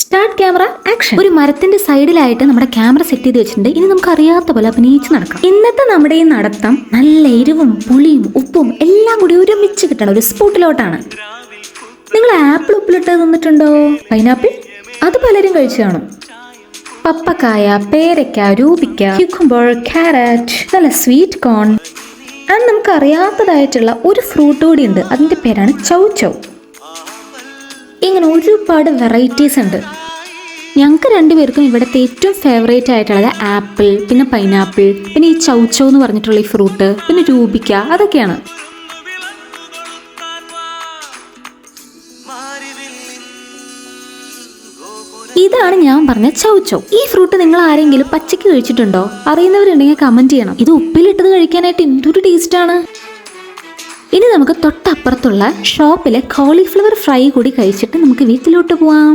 Start camera action ഒരു മരത്തിന്റെ സൈഡിലായിട്ട് നമ്മുടെ ക്യാമറ സെറ്റ് ചെയ്ത് വെച്ചിട്ടുണ്ട്. ഇനി നമുക്ക് അറിയാത്ത പോലെ അഭിനയിച്ച് നടക്കാം. ഇന്നത്തെ നമ്മുടെ ഈ നടത്തം നല്ല എരിവും പുളിയും ഉപ്പും എല്ലാം കൂടി ഒരുമിച്ച് കിട്ടണം ഒരു സ്പോട്ടിലോട്ടാണ്. നിങ്ങൾ ആപ്പിൾ ഉപ്പിലിട്ട് തിന്നിട്ടുണ്ടോ? പൈനാപ്പിൾ? അത് പലരും കഴിച്ചു കാണും. പപ്പക്കായ പേരയ്ക്ക രൂപിക്ക ക്യൂക്കുംബർ ക്യാരറ്റ് നല്ല സ്വീറ്റ് കോൺ ആൻഡ് നമുക്ക് അറിയാത്തതായിട്ടുള്ള ഒരു ഫ്രൂട്ട് കൂടി ഉണ്ട്. അതിന്റെ പേരാണ് ചൗ ചൗ ഇങ്ങനെ ഒരുപാട് വെറൈറ്റീസ് ഉണ്ട്. ഞങ്ങൾക്ക് രണ്ടുപേർക്കും ഇവിടുത്തെ ഏറ്റവും ഫേവറേറ്റ് ആയിട്ടുള്ളത് ആപ്പിൾ പിന്നെ പൈനാപ്പിൾ പിന്നെ ഈ ചൗച്ചൗ എന്ന് പറഞ്ഞിട്ടുള്ള ഈ ഫ്രൂട്ട് പിന്നെ രൂപിക്ക അതൊക്കെയാണ്. ഇതാണ് ഞാൻ പറഞ്ഞ ചൗച്ചൗ ഈ ഫ്രൂട്ട് നിങ്ങൾ ആരെങ്കിലും പച്ചയ്ക്ക് കഴിച്ചിട്ടുണ്ടോ? അറിയുന്നവരുണ്ടെങ്കിൽ കമന്റ് ചെയ്യണം. ഇത് ഉപ്പിലിട്ടത് കഴിക്കാനായിട്ട് എന്തൊരു ടേസ്റ്റ് ആണ്? ഇനി നമുക്ക് തൊട്ടപ്പുറത്തുള്ള ഷോപ്പിലെ കോളിഫ്ലവർ ഫ്രൈ കൂടി കഴിച്ചിട്ട് നമുക്ക് വീട്ടിലോട്ട് പോവാം.